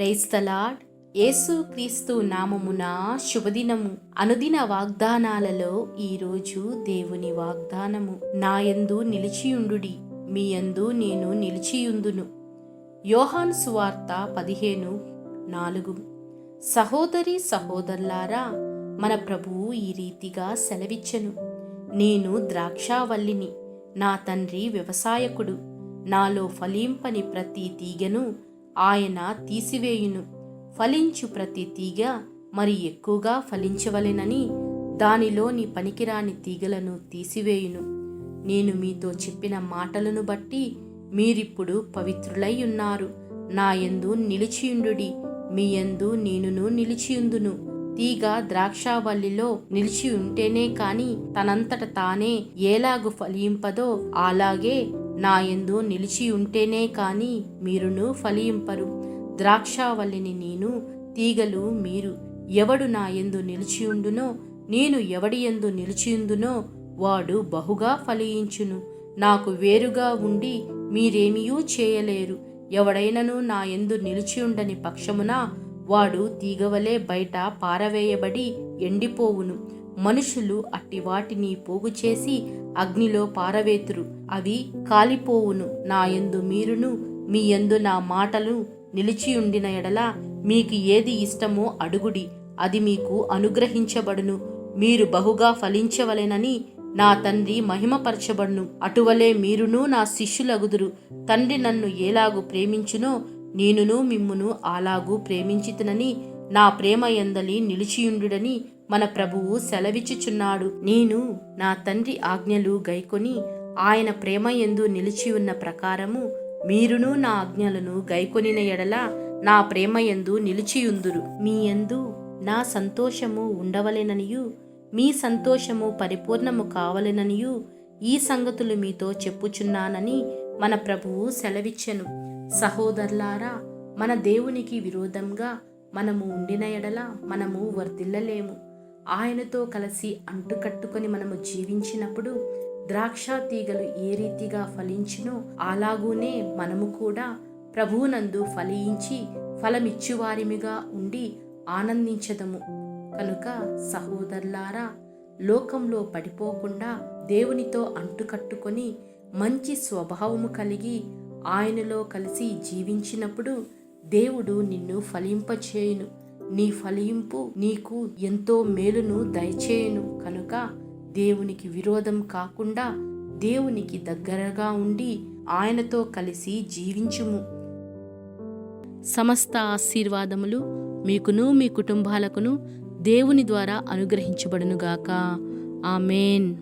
క్రైస్తలాడ్ యేసు క్రీస్తు నామమున శుభదినము. అనుదిన వాగ్దానాలలో ఈరోజు దేవుని వాగ్దానము. నాయందు నిలిచియుండుడి. మీ యందు నేను నిలిచియుందును. యోహాన్ సువార్త పదిహేను నాలుగు. సహోదరి సహోదరులారా మన ప్రభువు ఈ రీతిగా సెలవిచ్చెను. నేను ద్రాక్షావల్లిని నా తండ్రి వ్యవసాయకుడు. నాలో ఫలింపని ప్రతి తీగను ఆయన తీసివేయును. ఫలించు ప్రతి తీగ మరి ఎక్కువగా ఫలించవలెనని దానిలోని పనికిరాని తీగలను తీసివేయును. నేను మీతో చెప్పిన మాటలను బట్టి మీరిప్పుడు పవిత్రులై ఉన్నారు నా యందు నిలిచియుండుడి. మీ యందు నేనును నిలిచియుందును. తీగ ద్రాక్షావల్లిలో నిలిచి ఉంటేనే కాని తనంతట తానే ఏలాగు ఫలింపదో అలాగే నా ఎందు నిలిచి ఉంటేనే కాని మీరును ఫలింపరు. ద్రాక్షావల్లిని నేను తీగలు మీరు. ఎవడు నా ఎందు నిలిచియుండునో నేను ఎవడి ఎందు నిలిచియుందునో వాడు బహుగా ఫలించును. నాకు వేరుగా ఉండి మీరేమీయూ చేయలేరు. ఎవడైనను నా ఎందు నిలిచియుండని పక్షమున వాడు తీగవలే బయట పారవేయబడి ఎండిపోవును. మనుషులు అట్టి వాటిని పోగు చేసి అగ్నిలో పారవేతురు. అవి కాలిపోవును. నా యందు మీరును మీ యందు నా మాటలు నిలిచియుండిన ఎడల మీకు ఏది ఇష్టమో అడుగుడి. అది మీకు అనుగ్రహించబడును. మీరు బహుగా ఫలించవలెనని నా తండ్రి మహిమపరచబడును. అటువలే మీరును నా శిష్యులగుదురు. తండ్రి నన్ను ఏలాగు ప్రేమించునో నేనును మిమ్మును అలాగూ ప్రేమించితినని నా ప్రేమ ఎందలి నిలిచియుండుడని మన ప్రభువు సెలవిచ్చుచున్నాడు. నేను నా తండ్రి ఆజ్ఞలు గైకొని ఆయన ప్రేమ ఎందు నిలిచి ఉన్న ప్రకారము మీరును నా ఆజ్ఞలను గైకొనిన ఎడల నా ప్రేమ ఎందు నిలిచియుందురు. మీ ఎందు నా సంతోషము ఉండవలెననియు మీ సంతోషము పరిపూర్ణము కావలెననియు ఈ సంగతులు మీతో చెప్పుచున్నానని మన ప్రభువు సెలవిచ్చెను. సహోదరులారా మన దేవునికి విరోధంగా మనము ఉండిన ఎడల మనము వర్తిల్లలేము ఆయనతో కలిసి అంటుకట్టుకొని మనము జీవించినప్పుడు ద్రాక్ష తీగలు ఏ రీతిగా ఫలించినో అలాగూనే మనము కూడా ప్రభువునందు ఫలించి ఫలమిచ్చువారిమిగా ఉండి ఆనందించదము. కనుక సహోదరులారా లోకంలో పడిపోకుండా దేవునితో అంటుకట్టుకొని మంచి స్వభావము కలిగి ఆయనలో కలిసి జీవించినప్పుడు దేవుడు నిన్ను ఫలింపచేయును. నీ ఫలింపు నీకు ఎంతో మేలును దయచేయును కనుక దేవునికి విరోధం కాకుండా దేవునికి దగ్గరగా ఉండి ఆయనతో కలిసి జీవించుము. సమస్త ఆశీర్వాదములు మీకును మీ కుటుంబాలకును దేవుని ద్వారా అనుగ్రహించబడునుగాక. ఆమెన్.